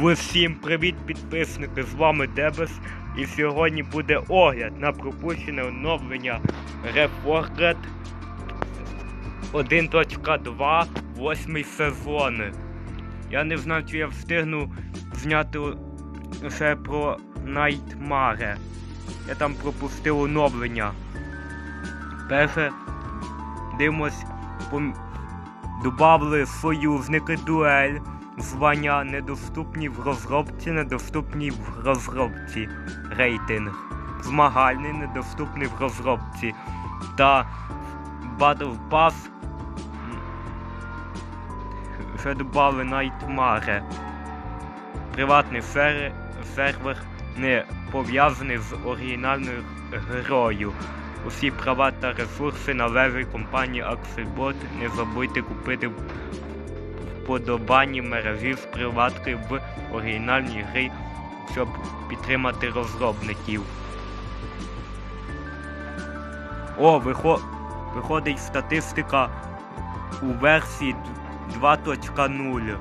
Всім привіт, підписники! З вами Дебес. І сьогодні буде огляд на пропущене оновлення Reforged 1.2 8 сезон. Я не знаю, чи я встигну зняти ще про Nightmare. Я там пропустив оновлення. Перше, дивимось, пом... добавили союзники дуель. Звання недоступні в розробці, недоступні в розробці. Рейтинг. Змагальний, недоступний в розробці. Та Battle Pass. Ще додали Nightmare. Приватний сер... сервер не пов'язаний з оригінальною грою. Усі права та ресурси належать компанії Axelbot. Не забудьте купити вподобані мережі з приватки в оригінальній грі, щоб підтримати розробників. О, вихо... виходить статистика у версії 2.0.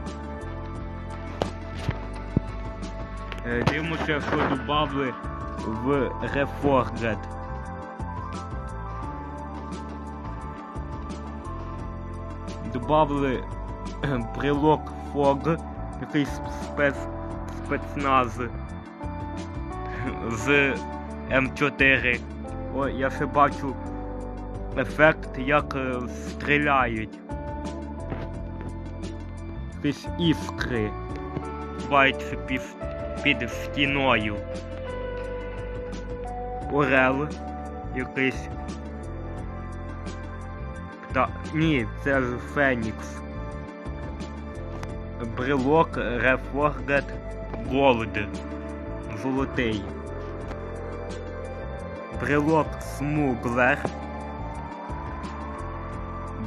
Е, Дивимося, що додали в Reforged. Добавили брелок Фог, якийсь спец, спецназ з М4. О, я ще бачу ефект, як е, стріляють. Якісь іскри. Бачиться під, під стіною. Орел якийсь. Та, ні, це ж Фенікс брелок Reforged Gold. Золотий. Брелок Смуглер.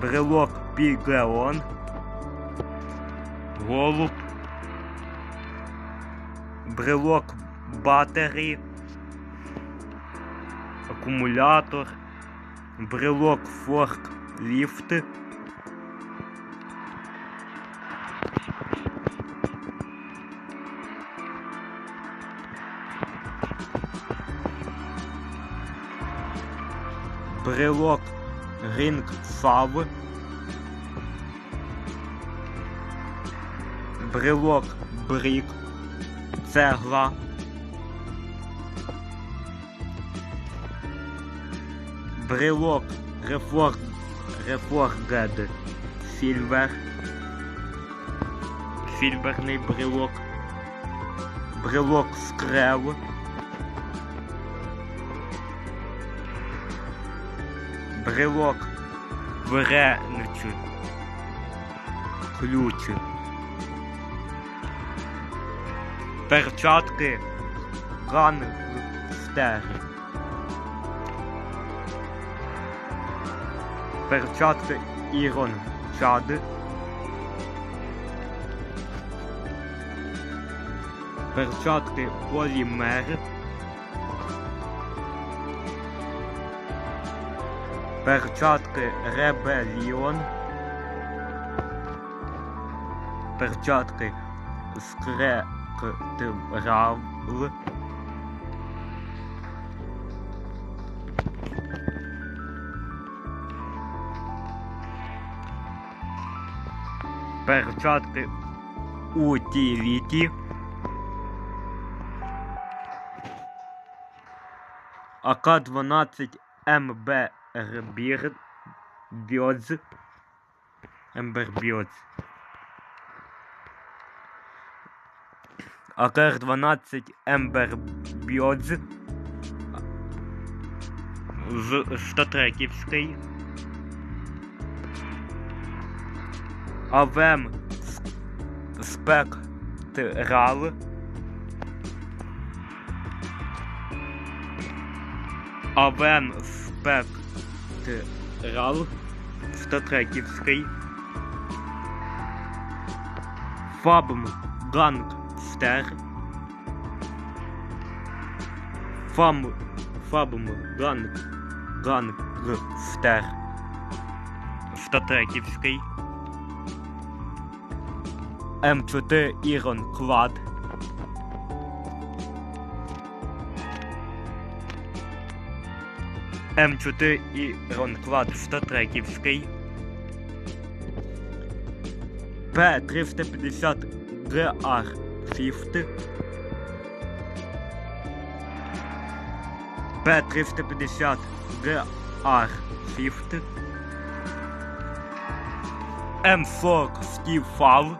Брелок Пігеон. Голуб. Брелок Батері. Акумулятор. Брелок Форк Ліфт. Брелок Ринг Фав, брелок Брік, цегла, брелок Реформ Реформгед Сільвер, Сільверний брелок, брелок Скрел. Брелок виреничі, ключі, перчатки ганстери, перчатки Ірон Чад, перчатки полімер. Перчатки Ребеліон. Перчатки Скрективрал. Перчатки Утіліті. АК-12 МБ Рбір Бьодз Ембер Бьодз АКР 12 Ембер з Статреківський АВМ Спектрал АВМ Спектрал Статреківський Фабм. Гангстер Фам. Фабм. Ганг. Гангстер Статреківський М4 Ірон Клад М4 і Ронклад 103 П350 GR Shift П350 GR Shift М40 Steve Фал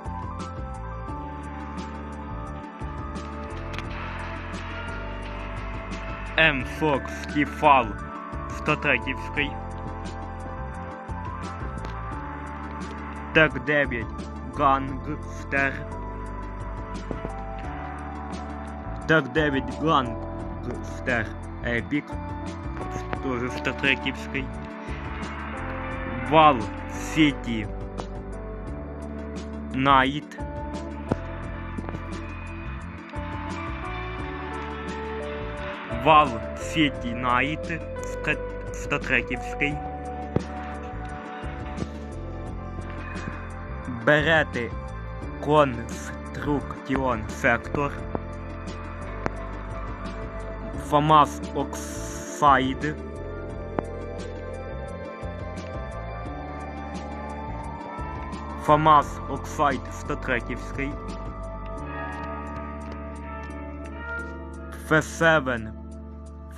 М40 Steve Фал 103 Тек 9 Гангстер Тек 9 Гангстер Епік. Тоже статреківський Вал Сіті. Найт. Вал Сіті Найт Статреківський Берети Конструктіон Сектор ФАМАС Оксайд ФАМАС Оксайд 103 Ф7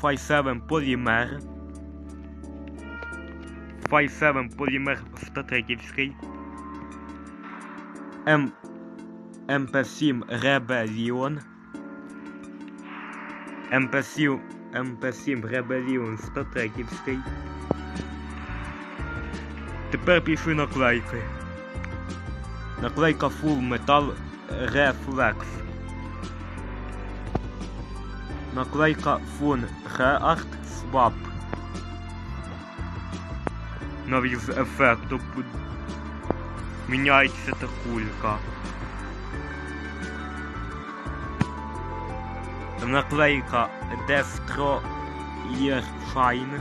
Фай7 Полімер Фай7 Полімер 103 М МП7 Ребеліон МП7 МП7 Ребеліон 103 Тепер пішли наклейки. Наклейка Full Metal Reflex. Наклейка Fun Reart Swap. Навіть з ефекту міняється та кулька. Наклейка Destroyer Shine.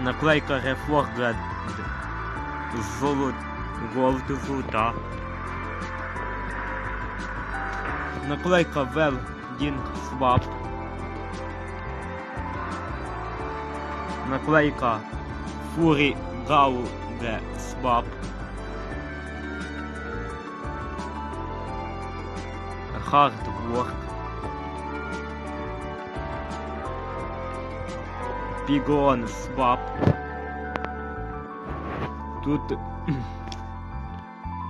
Наклейка Reforged Золот Gold Золота. Наклейка Welding Swap. Наклейка Gauge Swap. Hard Work. Пігон Swap. Тут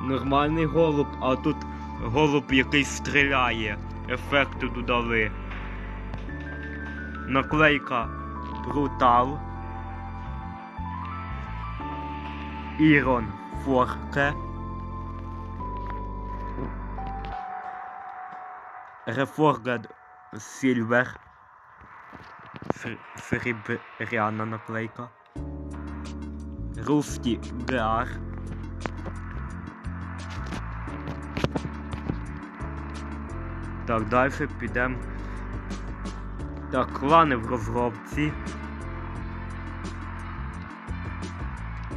нормальний голуб, а тут голуб який стріляє. Ефекту додали. Наклейка Брутал. Ірон Форке. Reforged Silver. Серебряна наклейка. Русті Гар. Так, далі підемо. Так, клани в розробці.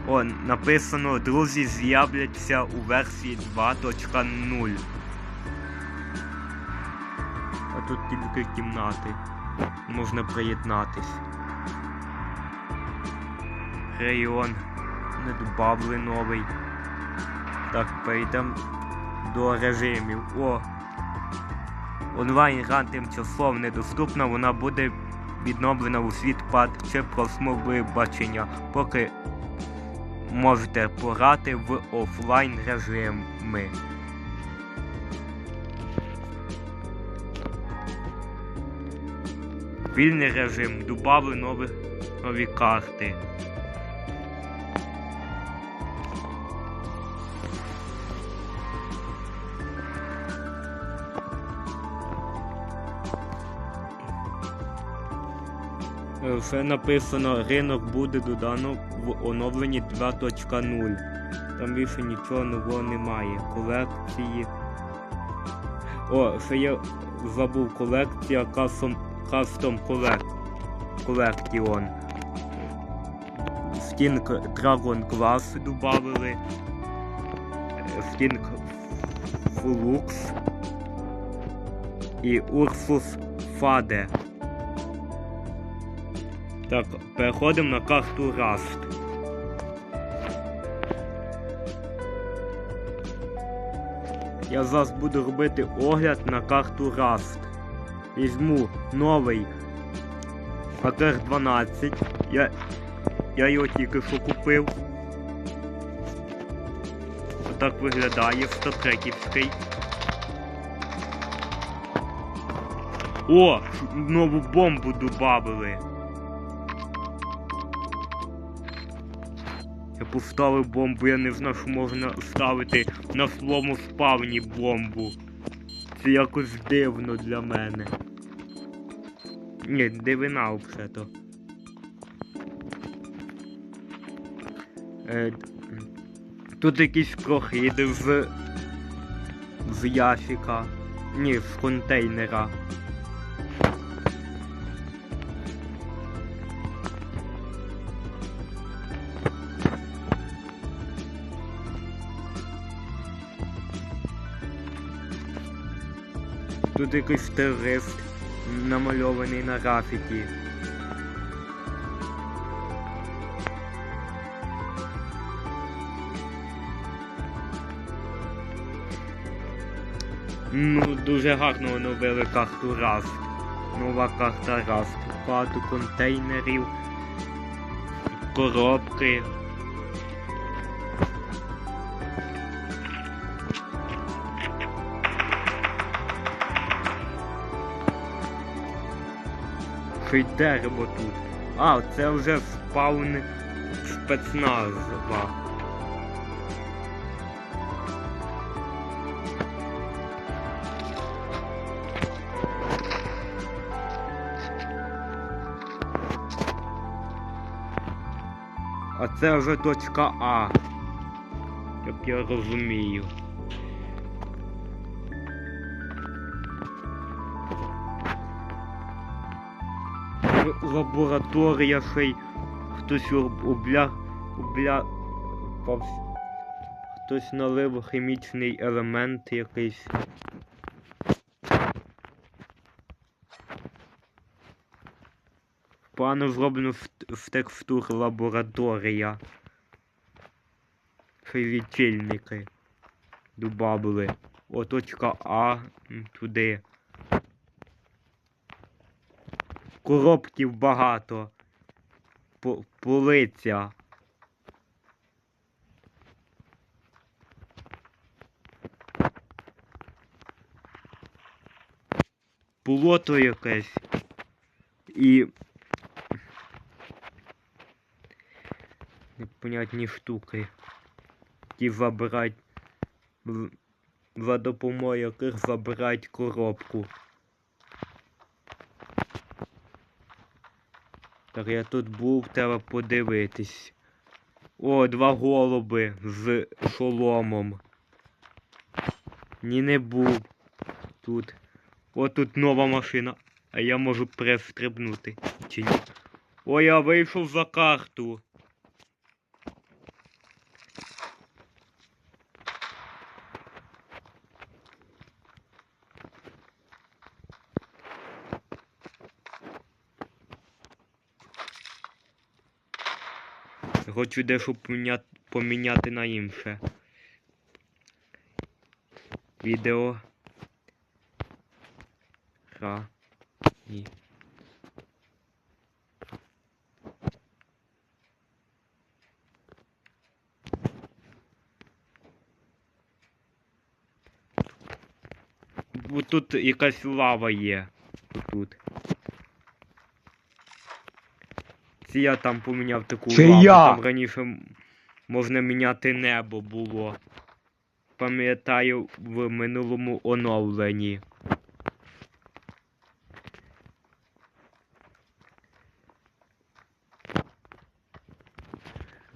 О, написано, друзі з'являться у версії 2.0. А тут тільки кімнати. Можна приєднатись. Район не новий. Так, перейдемо до режимів. О! Онлайн гра тимчасово недоступна, вона буде відновлена у світ пад чи просмови бачення, поки можете пограти в офлайн режими. Вільний режим, добавили нові, нові карти. Все написано, ринок буде додано в оновленні 2.0. Там більше нічого нового немає. Колекції. О, ще я забув колекція Custom, Custom Collect, Collection. Stink Dragon Class добавили. Stink Flux. і Урсус Фаде. Так, переходимо на карту Раст. Я зараз буду робити огляд на карту Раст. Візьму новий АКР 12. Я, я його тільки що купив. Отак виглядає 103 О! Нову бомбу добавили. Поставив бомбу, я не знав, що можна ставити на своєму спавні бомбу. Це якось дивно для мене. Ні, дивина взагалі-то. Е, тут якісь прохиди з. з ящика. Ні, з контейнера. Тут якийсь терорист намальований на графіті. Ну, дуже гарно оновили карту Раст. Нова карта Раст. Багато контейнерів, коробки. Ще дерево тут. А, це вже спаун спецназва. А це вже точка А. Як я розумію. Лабораторія ще хтось обля... обля... Хтось налив хімічний елемент якийсь. Погано зроблено в, в текстур лабораторія. Ще лічильники добавили. О, точка А туди. Коробків багато. По- Полиця. Болото якесь. І. Непонятні штуки. Ті забирають. в- За допомогою яких забирають коробку. Так я тут був, треба подивитись. О, два голуби з шоломом. Ні, не був тут. О, тут нова машина. А я можу пристрибнути. Чи ні? О, я вийшов за карту. Хочу дещо поміняти, на інше. Відео. Ні. Бо тут якась лава є. Тут. Це я там поміняв таку Це лаву. я! Там раніше можна міняти небо було. Пам'ятаю в минулому оновленні.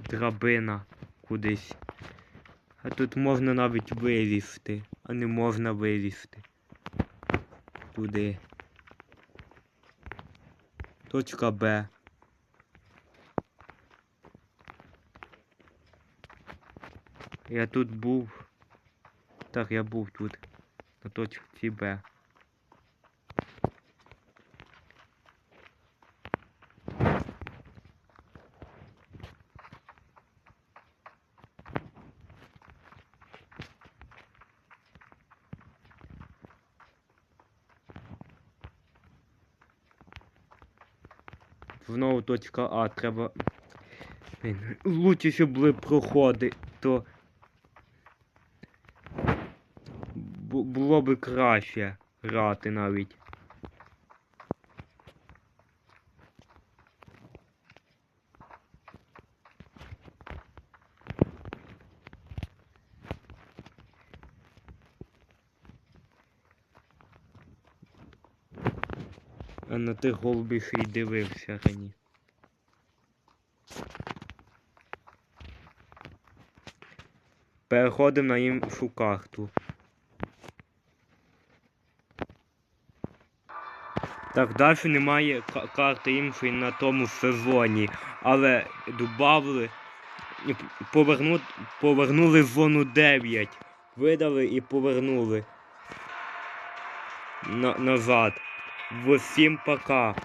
Драбина кудись. А тут можна навіть вилізти, а не можна вилізти. Туди. Точка Б. Я тут був. Так, я був тут. На точці Б. Знову точка А треба. Блін, Лучше, щоб були проходи, то Було би краще грати навіть. А на тих голубів й дивився раніше. Переходимо на іншу карту. Так, далі немає карти іншої на тому сезоні, але додали, поверну, повернули зону 9. Видали і повернули на, назад. Всім пока.